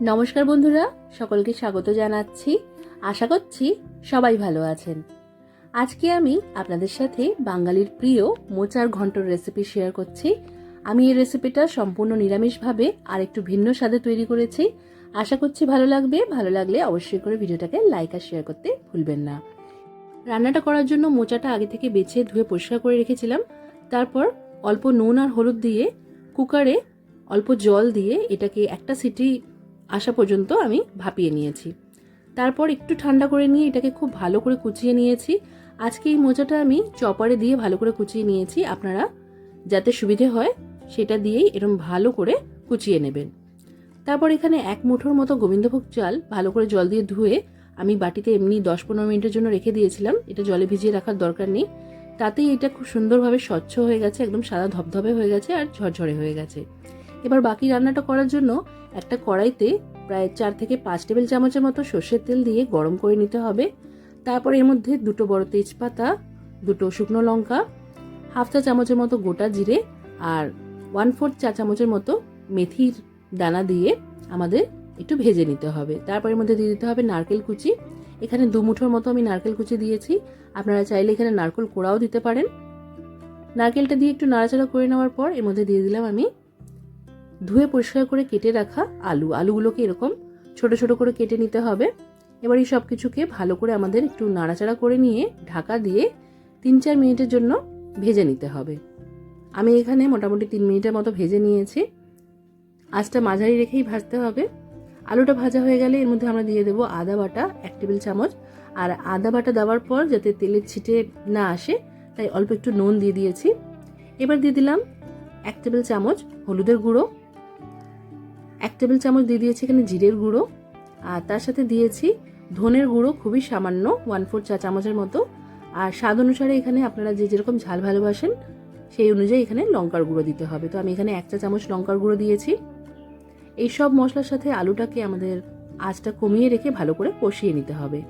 নমস্কার বন্ধুরা, সকলকে স্বাগত জানাচ্ছি। আশা করছি সবাই ভালো আছেন। আজকে আমি আপনাদের সাথে বাঙালির প্রিয় মোচার ঘন্টর রেসিপি শেয়ার করছি। আমি এই রেসিপিটা সম্পূর্ণ নিরামিষভাবে আর একটু ভিন্ন স্বাদে তৈরি করেছি। আশা করছি ভালো লাগবে। ভালো লাগলে অবশ্যই করে ভিডিওটাকে লাইক আর শেয়ার করতে ভুলবেন না। রান্নাটা করার জন্য মোচাটা আগে থেকে বেছে ধুয়ে পরিষ্কার করে রেখেছিলাম। তারপর অল্প নুন আর হলুদ দিয়ে কুকারে অল্প জল দিয়ে এটাকে একটা সিটি আসা পর্যন্ত আমি ভাপিয়ে নিয়েছি। তারপর একটু ঠান্ডা করে নিয়ে এটাকে খুব ভালো করে কুচিয়ে নিয়েছি। আজকে এই মোচাটা আমি চপারে দিয়ে ভালো করে কুচিয়ে নিয়েছি। আপনারা যাতে সুবিধে হয়, সেটা দিয়েই এরকম ভালো করে কুচিয়ে নেবেন। তারপর এখানে এক মুঠোর মতো গোবিন্দভোগ চাল ভালো করে জল দিয়ে ধুয়ে আমি বাটিতে এমনি দশ পনেরো মিনিটের জন্য রেখে দিয়েছিলাম। এটা জলে ভিজিয়ে রাখার দরকার নেই। তাতেই এটা খুব সুন্দরভাবে স্বচ্ছ হয়ে গেছে, একদম সাদা ধবধবে হয়ে গেছে আর ঝরঝরে হয়ে গেছে। এবার বাকি রান্নাটা করার জন্য একটা কড়াইতে প্রায় চার থেকে পাঁচ টেবিল চামচের মতো সর্ষের তেল দিয়ে গরম করে নিতে হবে। তারপর এর মধ্যে দুটো বড় তেজপাতা, দুটো শুকনো লঙ্কা, হাফ চা চামচের মতো গোটা জিরে আর ওয়ান ফোর্থ চা চামচের মতো মেথির দানা দিয়ে আমাদের একটু ভেজে নিতে হবে। তারপর এর মধ্যে দিয়ে দিতে হবে নারকেল কুচি। এখানে দু মুঠোর মতো আমি নারকেল কুচি দিয়েছি। আপনারা চাইলে এখানে নারকেল কোড়াও দিতে পারেন। নারকেলটা দিয়ে একটু নাড়াচাড়া করে নেওয়ার পর এর মধ্যে দিয়ে দিলাম আমি ধুয়ে পরিষ্কার করে কেটে রাখা আলু। আলুগুলোকে এরকম ছোট ছোট করে কেটে নিতে হবে। এবার এই সব কিছুকে ভালো করে আমাদের একটু নাড়াচাড়া করে নিয়ে ঢাকা দিয়ে তিন চার মিনিটের জন্য ভেজে নিতে হবে। আমি এখানে মোটামুটি তিন মিনিটের মতো ভেজে নিয়েছি। আঁচটা মাঝারি রেখেই ভাজতে হবে। আলুটা ভাজা হয়ে গেলে এর মধ্যে আমরা দিয়ে দেবো আদা বাটা, এক টেবিল চামচ। আর আদা বাটা দেওয়ার পর যাতে তেলের ছিটে না আসে, তাই অল্প একটু নুন দিয়ে দিয়েছি। এবার দিয়ে দিলাম এক টেবিল চামচ হলুদের গুঁড়ো। এক টেবিল চামচ দিয়ে দিয়েছি এখানে জিরের গুঁড়ো, আর তার সাথে দিয়েছি ধনের গুঁড়ো, খুবই সামান্য ওয়ান ফোর চা চামচের মতো। আর স্বাদ অনুসারে এখানে আপনারা যে যেরকম ঝাল ভালোবাসেন, সেই অনুযায়ী এখানে লঙ্কার গুঁড়ো দিতে হবে। তো আমি এখানে এক চা চামচ লঙ্কার গুঁড়ো দিয়েছি। এই সব মশলার সাথে আলুটাকে আমাদের আঁচটা কমিয়ে রেখে ভালো করে কষিয়ে নিতে হবে।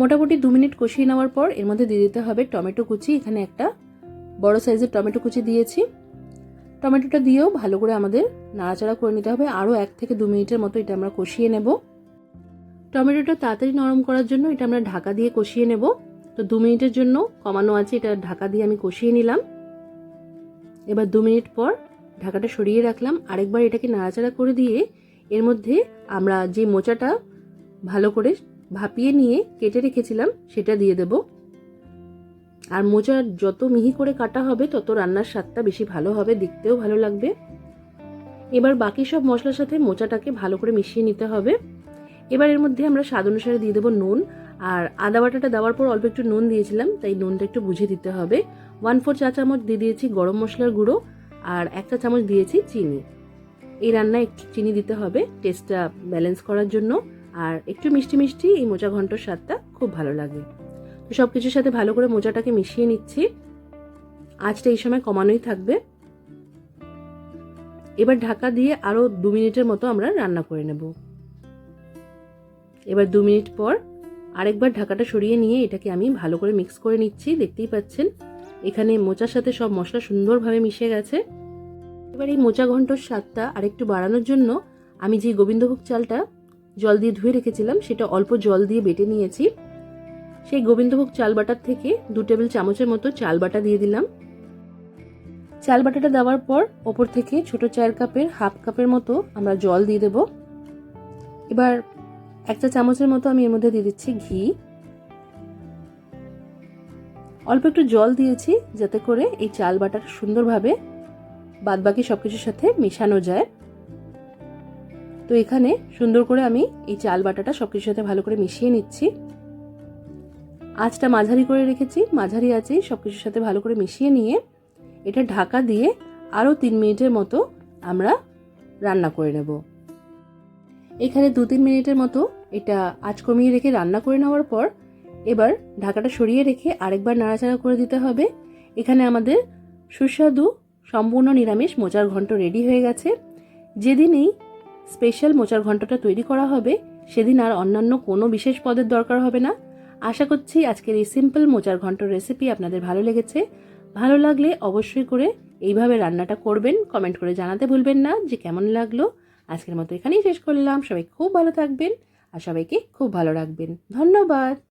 মোটামুটি দু মিনিট কষিয়ে নেওয়ার পর এর মধ্যে দিয়ে দিতে হবে টমেটো কুচি। এখানে একটা বড় সাইজের টমেটো কুচি দিয়েছি। টমেটোটা দিয়েও ভালো করে আমাদের নাড়াচাড়া করে নিতে হবে। আরও এক থেকে দু মিনিটের মতো এটা আমরা কষিয়ে নেব। টমেটোটা তাড়াতাড়ি নরম করার জন্য এটা আমরা ঢাকা দিয়ে কষিয়ে নেব। তো দু মিনিটের জন্য কমানো আছে, এটা ঢাকা দিয়ে আমি কষিয়ে নিলাম। এবার দু মিনিট পর ঢাকাটা সরিয়ে রাখলাম। আরেকবার এটাকে নাড়াচাড়া করে দিয়ে এর মধ্যে আমরা যে মোচাটা ভালো করে ভাপিয়ে নিয়ে কেটে রেখেছিলাম, সেটা দিয়ে দেব। আর মোচা যত মিহি করে কাটা হবে, তত রান্নার স্বাদটা বেশি ভালো হবে, দেখতেও ভালো লাগবে। এবার বাকি সব মশলার সাথে মোচাটাকে ভালো করে মিশিয়ে নিতে হবে। এবার এর মধ্যে আমরা স্বাদ অনুসারে দিয়ে দেবো নুন। আর আদা বাটাটা দেওয়ার পর অল্প একটু নুন দিয়েছিলাম, তাই নুনটা একটু বুঝে দিতে হবে। ওয়ান ফোর চা চামচ দিয়ে দিয়েছি গরম মশলার গুঁড়ো, আর একটা চামচ দিয়েছি চিনি। এই রান্নায় একটু চিনি দিতে হবে টেস্টটা ব্যালেন্স করার জন্য। আর একটু মিষ্টি মিষ্টি এই মোচা ঘন্টর স্বাদটা খুব ভালো লাগে। সব কিছুর সাথে ভালো করে মোচাটাকে মিশিয়ে নিচ্ছি। আঁচটা এই সময় কমানোই থাকবে। এবার ঢাকা দিয়ে আরও দু মিনিটের মতো আমরা রান্না করে নেব। এবার দু মিনিট পর আরেকবার ঢাকাটা সরিয়ে নিয়ে এটাকে আমি ভালো করে মিক্স করে নিচ্ছি। দেখতেই পাচ্ছেন, এখানে মোচার সাথে সব মশলা সুন্দরভাবে মিশে গেছে। এবার এই মোচা ঘন্টর স্বাদটা আরেকটু বাড়ানোর জন্য আমি যে গোবিন্দভোগ চালটা জল দিয়ে ধুয়ে রেখেছিলাম, সেটা অল্প জল দিয়ে বেটে নিয়েছি। সেই গোবিন্দভোগ চাল বাটার থেকে দু টেবিল চামচের মতো চাল বাটা দিয়ে দিলাম। চাল বাটাটা দেওয়ার পর ওপর থেকে ছোট চায়ের কাপের হাফ কাপের মতো আমরা জল দিয়ে দেব। এবার একটা চামচের মতো আমি এর মধ্যে দিয়ে দিচ্ছি ঘি। অল্প একটু জল দিয়েছি যাতে করে এই চাল বাটার সুন্দরভাবে বাদবাকি সব কিছুর সাথে মেশানো যায়। তো এখানে সুন্দর করে আমি এই চাল বাটাটা সব কিছুর সাথে ভালো করে মিশিয়ে নিচ্ছি। আঁচটা মাঝারি করে রেখেছি, মাঝারি আঁচেই সব কিছুর সাথে ভালো করে মিশিয়ে নিয়ে এটা ঢাকা দিয়ে আরও তিন মিনিটের মতো আমরা রান্না করে নেব। এখানে দু তিন মিনিটের মতো এটা আঁচ কমিয়ে রেখে রান্না করে নেওয়ার পর এবার ঢাকাটা সরিয়ে রেখে আরেকবার নাড়াচাড়া করে দিতে হবে। এখানে আমাদের সুস্বাদু, সম্পূর্ণ নিরামিষ মোচার ঘন্ট রেডি হয়ে গেছে। যেদিনই স্পেশাল মোচার ঘন্টটা তৈরি করা হবে, সেদিন আর অন্যান্য কোনো বিশেষ পদের দরকার হবে না। আশা করছি আজকের এই সিম্পল মোচার ঘন্ট রেসিপি আপনাদের ভালো লেগেছে। ভালো লাগলে অবশ্যই করে এইভাবে রান্নাটা করবেন কমেন্ট করে জানাতে ভুলবেন না যে কেমন লাগল। আজকের মতো এখানেই শেষ করলাম। সবাই খুব ভালো থাকবেন আর সবাইকে খুব ভালো রাখবেন। ধন্যবাদ।